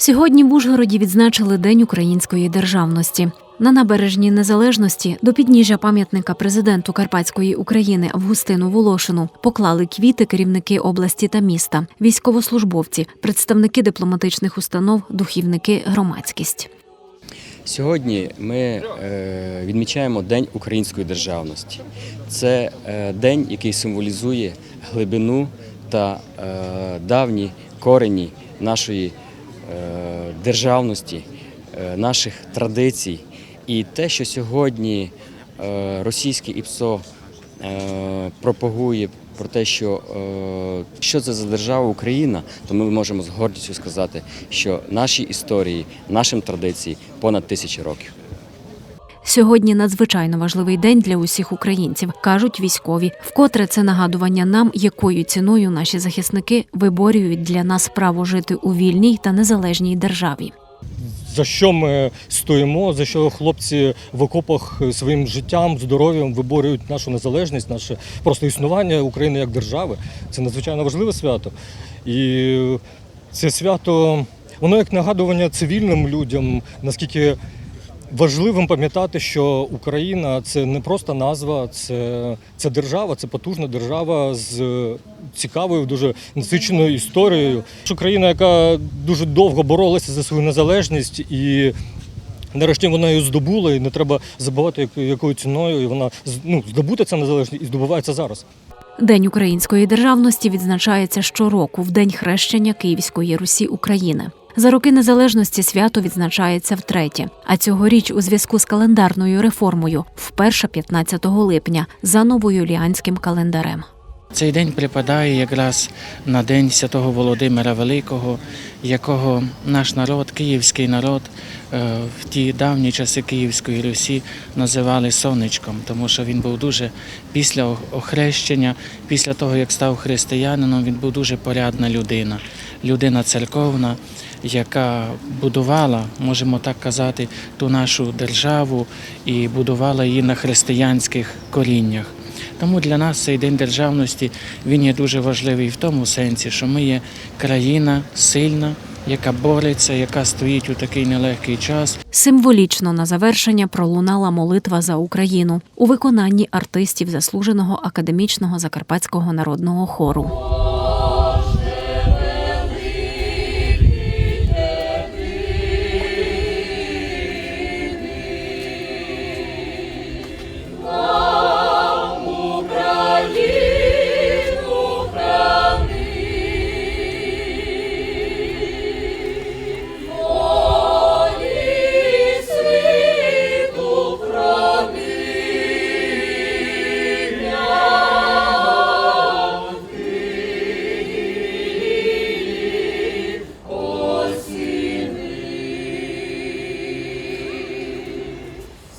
Сьогодні в Ужгороді відзначили День української державності. На набережній незалежності до підніжжя пам'ятника президенту Карпатської України Августину Волошину поклали квіти керівники області та міста, військовослужбовці, представники дипломатичних установ, духівники, громадськість. Сьогодні ми е, відмічаємо День української державності. Це е, день, який символізує глибину та е, давні корені нашої державності, е, наших традицій. І те, що сьогодні е, російське ІПСО е, пропагує про те, що, е, що це за держава Україна, то ми можемо з гордістю сказати, що нашій історії, нашим традиції понад тисячі років. Сьогодні надзвичайно важливий день для усіх українців, кажуть військові. Вкотре це нагадування нам, якою ціною наші захисники виборюють для нас право жити у вільній та незалежній державі. за що ми стоїмо, за що хлопці в окопах своїм життям, здоров'ям виборюють нашу незалежність, наше просто існування України як держави. Це надзвичайно важливе свято. І це свято, воно як нагадування цивільним людям, наскільки важливим пам'ятати, що Україна це не просто назва, це, це держава, це потужна держава з цікавою, дуже насиченою історією. Що країна, яка дуже довго боролася за свою незалежність і. Нарешті вона її здобула, і не треба забувати, якою- ціною і вона ну, здобути ця незалежність і здобувається зараз. День української державності відзначається щороку в день хрещення Київської Русі України. За роки незалежності свято відзначається втретє. А цьогоріч у зв'язку з календарною реформою вперше 15 липня за новоюліанським календарем. Цей день припадає якраз на день святого Володимира Великого, якого наш народ, київський народ, е, в ті давні часи Київської Русі називали сонечком, тому що він був дуже після охрещення, після того як став християнином, він був дуже порядна людина, людина церковна, яка будувала, можемо так казати, ту нашу державу і будувала її на християнських коріннях. Тому для нас цей день державності він є дуже важливий в тому сенсі, що ми є країна сильна, яка бореться, яка стоїть у такий нелегкий час. Символічно на завершення пролунала молитва за Україну у виконанні артистів заслуженого академічного закарпатського народного хору.